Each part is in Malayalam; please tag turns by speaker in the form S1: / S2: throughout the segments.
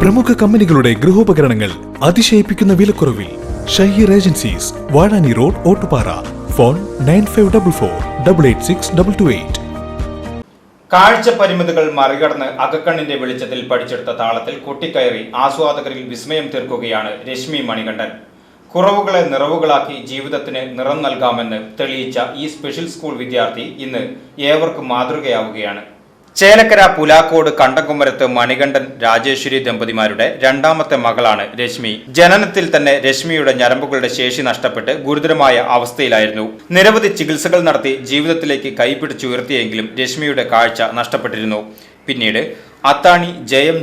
S1: പ്രമുഖ കമ്പനികളുടെ ഗൃഹോപകരണങ്ങൾ അതിശയിപ്പിക്കുന്ന വിലക്കുറവിൽ Shaheer agencies Vazhani road Ottupara. Phone nine five double four double eight six double two eight.
S2: കാഴ്ച പരിമിതികൾ മറികടന്ന് അകക്കണ്ണിന്റെ വെളിച്ചത്തിൽ പഠിച്ചെടുത്ത താളത്തിൽ കൊട്ടിക്കയറി ആസ്വാദകരിൽ വിസ്മയം തീർക്കുകയാണ് രശ്മി മണികണ്ഠൻ. കുറവുകളെ നിറവുകളാക്കി ജീവിതത്തിന് നിറം നൽകാമെന്ന് തെളിയിച്ച ഈ സ്പെഷ്യൽ സ്കൂൾ വിദ്യാർത്ഥി ഇന്ന് ഏവർക്കും മാതൃകയാവുകയാണ്. ചേലക്കര പുലാക്കോട് കണ്ടകുമരത്ത് മണികണ്ഠൻ രാജേശ്വരി ദമ്പതിമാരുടെ രണ്ടാമത്തെ മകളാണ് രശ്മി. ജനനത്തിൽ തന്നെ രശ്മിയുടെ ഞരമ്പുകളുടെ ശേഷി നഷ്ടപ്പെട്ട് ഗുരുതരമായ അവസ്ഥയിലായിരുന്നു. നിരവധി ചികിത്സകൾ നടത്തി ജീവിതത്തിലേക്ക് കൈപിടിച്ചുയർത്തിയെങ്കിലും രശ്മിയുടെ കാഴ്ച നഷ്ടപ്പെട്ടിരുന്നു. പിന്നീട് അത്താണി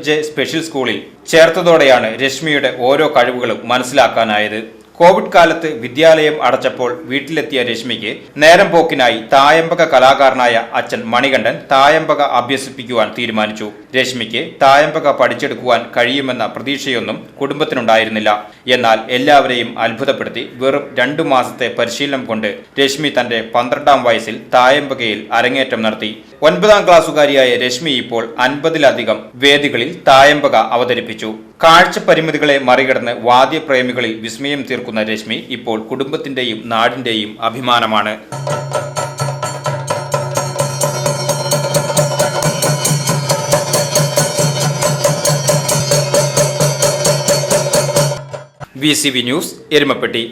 S2: ജെ സ്പെഷ്യൽ സ്കൂളിൽ ചേർത്തതോടെയാണ് രശ്മിയുടെ ഓരോ കഴിവുകളും മനസ്സിലാക്കാനായത്. കോവിഡ് കാലത്ത് വിദ്യാലയം അടച്ചപ്പോൾ വീട്ടിലെത്തിയ രശ്മിക്ക് നേരം പോക്കിനായി തായമ്പക കലാകാരനായ അച്ഛൻ മണികണ്ഠൻ തായമ്പക അഭ്യസിപ്പിക്കുവാൻ തീരുമാനിച്ചു. രശ്മിക്ക് തായമ്പക പഠിച്ചെടുക്കുവാൻ കഴിയുമെന്ന പ്രതീക്ഷയൊന്നും കുടുംബത്തിനുണ്ടായിരുന്നില്ല. എന്നാൽ എല്ലാവരെയും അത്ഭുതപ്പെടുത്തി വെറും രണ്ടു മാസത്തെ പരിശീലനം കൊണ്ട് രശ്മി തന്റെ പന്ത്രണ്ടാം വയസ്സിൽ തായമ്പകയിൽ അരങ്ങേറ്റം നടത്തി. ഒൻപതാം ക്ലാസ്സുകാരിയായ രശ്മി ഇപ്പോൾ അൻപതിലധികം വേദികളിൽ തായമ്പക അവതരിപ്പിച്ചു. കാഴ്ച പരിമിതികളെ മറികടന്ന് വാദ്യപ്രേമികളിൽ വിസ്മയം തീർക്കുന്ന രശ്മി ഇപ്പോൾ കുടുംബത്തിന്റെയും നാടിന്റെയും അഭിമാനമാണ്. V C V news Erumapetty.